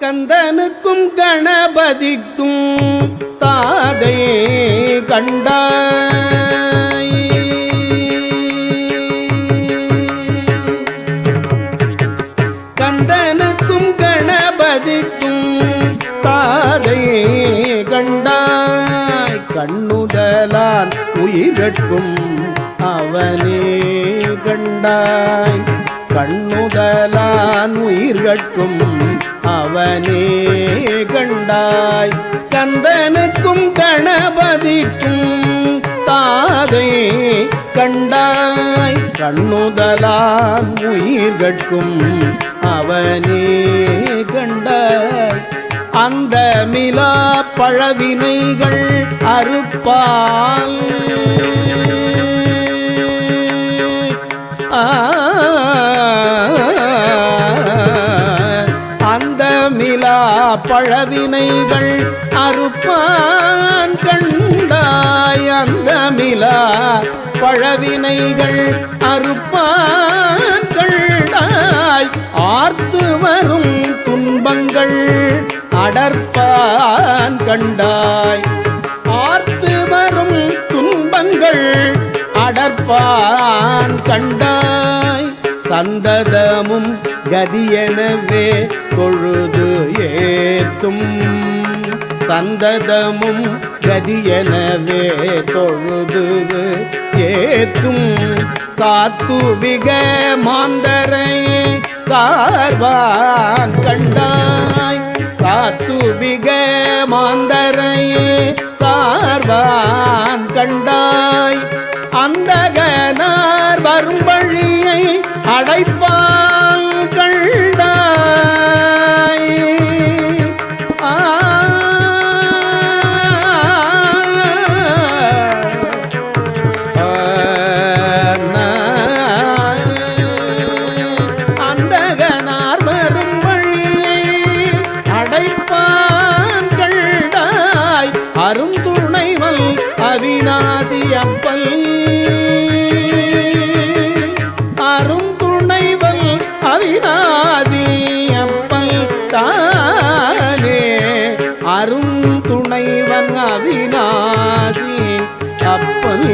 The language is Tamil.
கந்தனுக்கும் கணபதிக்கும் தாதையே கண்டாய். கந்தனுக்கும் கணபதிக்கும் தாதையே கண்டாய். கண்ணுதலான் உயிரட்கும் அவனே கண்டாய். கண்ணுதலான் உயிர்கட்கும் அவனே கண்டாய். கந்தனுக்கும் கணபதிக்கும் தாதை கண்டாய். கண்ணுதலான் உயிர்கட்கும் அவனே கண்டாய். அந்த மிலா பழவினைகள் அறுப்பால் ஆ, பழவினைகள் அறுப்பான் கண்டாய் அந்த மிலா. பழவினைகள் அறுப்பான் கண்டாய் ஆர்த்து வரும் துன்பங்கள் அடர்ப்பான் கண்டாய். ஆர்த்து வரும் துன்பங்கள் அடர்ப்பான் கண்டாய். சந்ததமும் கதியெனவே தொழுது ஏத்தும். சந்ததமும் கதியெனவே தொழுது ஏத்தும். சாத்துவிக மாந்தரை சார்வான் கண்டாய். சாத்துவிக மாந்தரை சார்வான் கண்டாய். அந்த அரும் துணைவல் அவிநாசி அப்பல் அரும் துணைவல் அவிநாசி அப்பல் தானே அரும் துணைவன் அவிநாசி அப்பல்